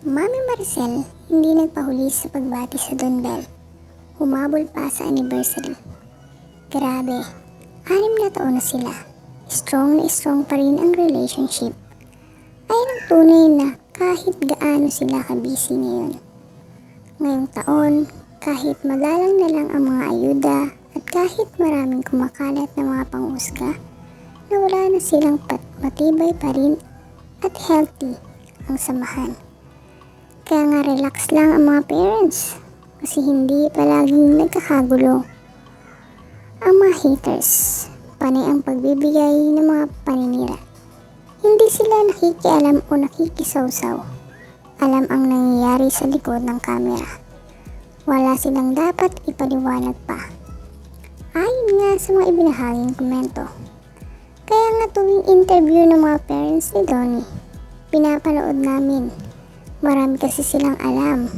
Mami Maricel hindi nagpahuli sa pagbati sa Don Bell. Humabol pa sa anniversary. Grabe, anim na taon na sila. Strong na strong pa rin ang relationship. Ay ang tunay na kahit gaano sila kabisi ngayon. Ngayong taon, kahit magalang na lang ang mga ayuda at kahit maraming kumakalat na mga pangusga, na wala na silang pat matibay pa rin at healthy ang samahan. Kaya nga relax lang ang mga parents kasi hindi palaging nagkakagulo. Ang mga haters, panay ang pagbibigay ng mga paninira. Hindi sila nakikialam o nakikisawsaw. Alam ang nangyayari sa likod ng kamera. Wala silang dapat ipaliwanag pa. Ayon nga sa mga ibinahaging komento. Kaya nga tuwing interview ng mga parents ni Donnie, pinapanood namin. Marami kasi silang alam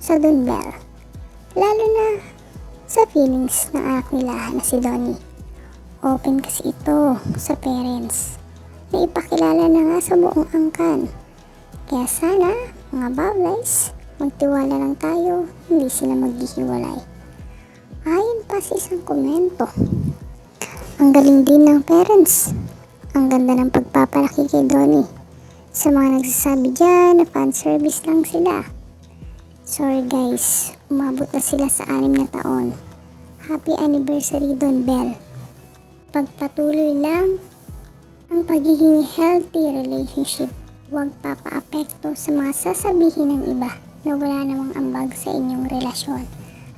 sa Don Bell. Lalo na sa feelings ng anak nila na si Donnie. Open kasi ito sa parents na ipakilala na nga sa buong angkan. Kaya sana, mga bawlays, magtiwala lang tayo, hindi sila maghihiwalay. Ayon pa sa isang komento, ang galing din ng parents. Ang ganda ng pagpapalaki kay Donnie. Sa mga nagsasabi dyan na fan service lang sila. Sorry guys, umabot na sila sa anim na taon. Happy anniversary Don Bell. Pagpatuloy lang ang pagiging healthy relationship. Huwag papaapekto sa mga sasabihin ng iba na wala namang ambag sa inyong relasyon.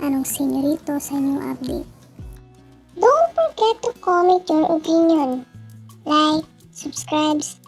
Anong senyorito sa inyong update? Don't forget to comment your opinion. Like, subscribe,